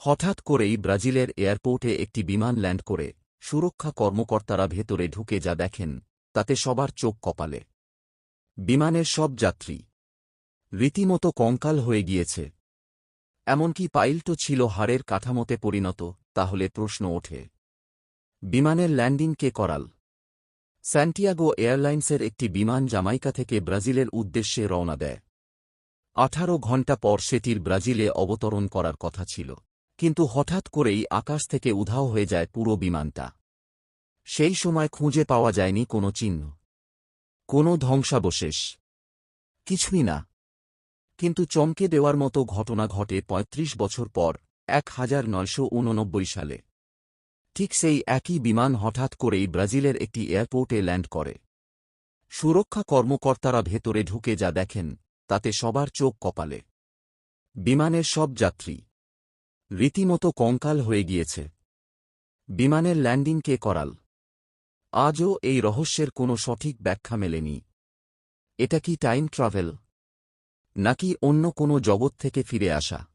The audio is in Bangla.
হঠাৎ করেই ব্রাজিলের এয়ারপোর্টে একটি বিমান ল্যান্ড করে সুরক্ষা কর্মকর্তারা ভেতরে ঢুকে যা দেখেন, তাতে সবার চোখ কপালে। বিমানের সব যাত্রী রীতিমতো কঙ্কাল হয়ে গিয়েছে। এমনকি পাইলটও ছিল হাড়ের কাঠামোতে পরিণত, তাহলে প্রশ্ন ওঠে, বিমানের ল্যান্ডিং কে করাল? স্যান্টিয়াগো এয়ারলাইন্সের একটি বিমান জামাইকা থেকে ব্রাজিলের উদ্দেশ্যে রওনা দেয়। আঠারো ঘণ্টা পর সেটির ব্রাজিলে অবতরণ করার কথা ছিল। কিন্তু হঠাৎ করেই আকাশ থেকে উধাও হয়ে যায় পুরো বিমানটা। সেই সময় খুঁজে পাওয়া যায়নি কোনো চিহ্ন। কোনো ধ্বংসাবশেষ। কিছুই না। কিন্তু চমকে দেওয়ার মতো ঘটনা ঘটে ৩৫ বছর পর, এক হাজার নয়শো উননব্বই সালে। ঠিক সেই একই বিমান হঠাৎ করেই ব্রাজিলের একটি এয়ারপোর্টে ল্যান্ড করে। সুরক্ষা কর্মকর্তারা ভেতরে ঢুকে যা দেখেন, তাতে সবার চোখ কপালে। বিমানের সব যাত্রী রীতিমতো কঙ্কাল হয়ে গিয়েছে। বিমানের ল্যান্ডিং কে করাল। আজও এই রহস্যের কোনো সঠিক ব্যাখ্যা মেলেনি। এটা কি টাইম ট্রাভেল? নাকি অন্য কোনো জগৎ থেকে ফিরে আসা?